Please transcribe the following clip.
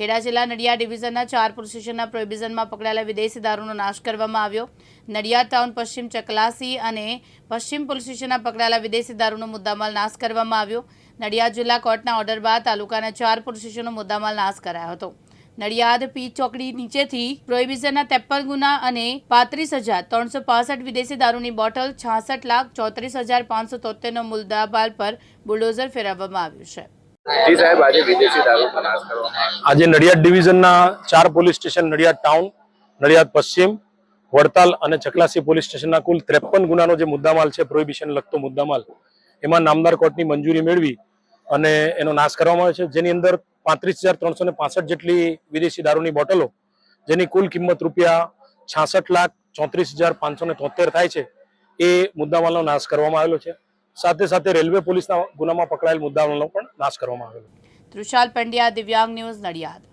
ખેડા જિલ્લા નડિયાદ ડિવિઝનના ચાર પોલીસ પ્રોહિબિઝનમાં પકડાયેલા વિદેશી દારૂનો નાશ કરવામાં આવ્યો. નડિયાદ ટાઉન પશ્ચિમ ચકલાસી અને પશ્ચિમ પોલીસ સ્ટેશનના પકડાયેલા વિદેશી દારૂનો મુદ્દામાલ નાશ કરવામાં આવ્યો. નડિયાદ જિલ્લા કોર્ટના ઓર્ડર બાદ તાલુકાના ચાર પોલીસ સ્ટેશનનો મુદ્દામાલ નાશ કરાયો હતો. નડિયાદ પી ચોકડી નીચેથી પ્રોહિબિઝનના ત્રેપન ગુના અને પાંત્રીસ હજાર ત્રણસો પાસઠ વિદેશી દારૂની બોટલ છાસઠ લાખ ચોત્રીસ હજાર પાંચસો તોતેરનો મુદ્દામાલ પર બુલડોઝર ફેરવવામાં આવ્યું છે. આજે નડિયાદ ડિવિઝનના ચાર police station, Nadiad town, Nadiad પશ્ચિમ, વડતાલ અને ચકલાસી પોલીસ સ્ટેશનના કુલ ત્રેપન ગુનાનો જે મુદ્દામાલ છે, પ્રોહિબિશન લગતો મુદ્દામાલ, એમાં નામદાર કોર્ટની મંજૂરી મેળવી અને એનો નાશ કરવામાં આવ્યો છે. જેની અંદર પાંત્રીસ હજાર ત્રણસો ને પાસઠ જેટલી વિદેશી દારૂની બોટલો, જેની કુલ કિંમત રૂપિયા છાસઠ લાખ ચોત્રીસ હજાર પાંચસો ને થાય છે, એ મુદ્દામાલનો નાશ કરવામાં આવેલો છે. સાથે સાથે રેલવે પોલીસના ગુનામાં પકડાયેલ મુદ્દાઓનો પણ નાશ કરવામાં આવેલો. તૃષાલ પંડ્યા, દિવ્યાંગ ન્યૂઝ નડિયાદ.